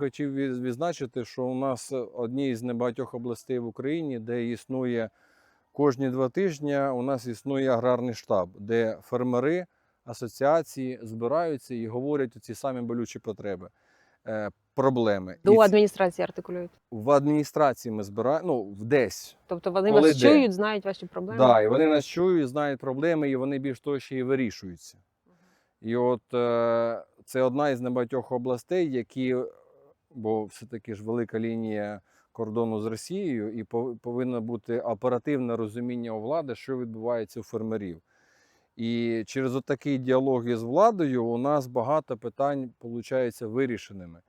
Хотів відзначити, що у нас одні з небагатьох областей в Україні, де існує кожні два тижні, у нас існує аграрний штаб, де фермери, асоціації збираються і говорять ці самі болючі потреби, е, проблеми. До І адміністрації артикулюють. в адміністрації ми збираємо, ну, десь. Тобто вони Коли вас де? чують, знають ваші проблеми. Да, і вони нас чують, знають проблеми, і вони більш того ще і вирішуються. І от е, це одна із небагатьох областей, які, бо все-таки ж велика лінія кордону з Росією, і повинно бути оперативне розуміння у влади, що відбувається у фермерів. І через отакий діалог із владою у нас багато питань виходить вирішеними.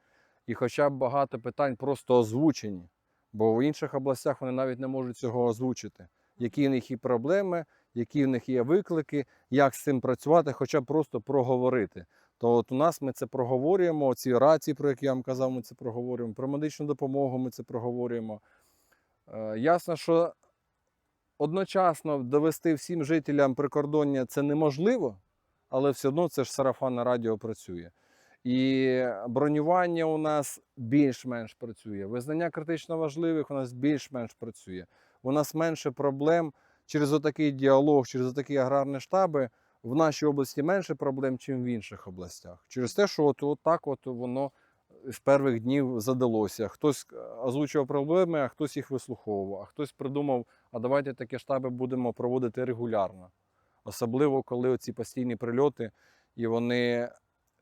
І хоча б багато питань просто озвучені, бо в інших областях вони навіть не можуть цього озвучити. Які в них є проблеми, які в них є виклики, як з цим працювати, хоча б просто проговорити. То от у нас ми це проговорюємо, ці рації, про які я вам казав, ми це проговорюємо, про медичну допомогу ми це проговорюємо. Е, ясно, що одночасно довести всім жителям прикордоння це неможливо, але все одно це ж сарафанне радіо працює. І бронювання у нас більш-менш працює. Визнання критично важливих у нас більш-менш працює. У нас менше проблем через отакий діалог, через отакі аграрні штаби. В нашій області менше проблем, ніж в інших областях. Через те, що от, от так от воно з перших днів задалося. Хтось е, озвучував проблеми, а хтось їх вислуховував, а хтось придумав, а давайте такі штаби будемо проводити регулярно. Особливо, коли оці постійні прильоти, і вони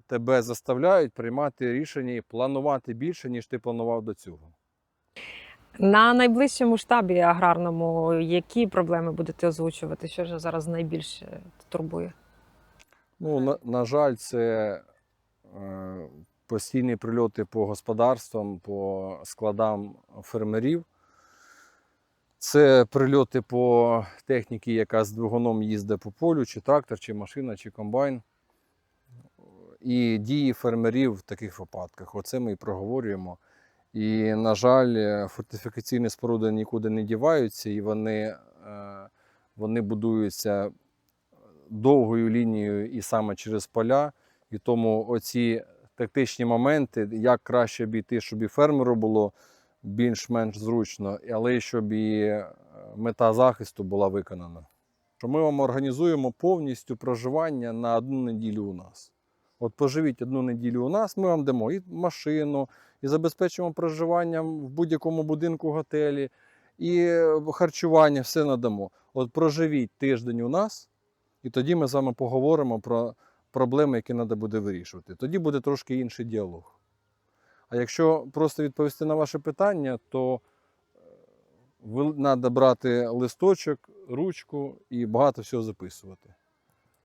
тебе заставляють приймати рішення і планувати більше, ніж ти планував до цього. На найближчому штабі аграрному які проблеми будете озвучувати? Що ж зараз найбільше турбує? Ну, на, на жаль, це е, постійні прильоти по господарствам, по складам фермерів. Це прильоти по техніці, яка з двигуном їздить по полю, чи трактор, чи машина, чи комбайн. І дії фермерів в таких випадках. Оце ми і проговорюємо. І, на жаль, е, фортифікаційні споруди нікуди не діваються, і вони, е, вони будуються довгою лінією і саме через поля. І тому оці тактичні моменти, як краще обійти, щоб і фермеру було більш-менш зручно, але щоб і е, мета захисту була виконана. Що ми вам організуємо повністю проживання на одну неділю у нас. От поживіть одну неділю у нас, ми вам дамо і машину, і забезпечимо проживанням в будь-якому будинку, готелі, і е, харчування, все надамо. От проживіть тиждень у нас, і тоді ми з вами поговоримо про проблеми, які треба буде вирішувати. Тоді буде трошки інший діалог. А якщо просто відповісти на ваше питання, то треба брати листочок, ручку і багато всього записувати.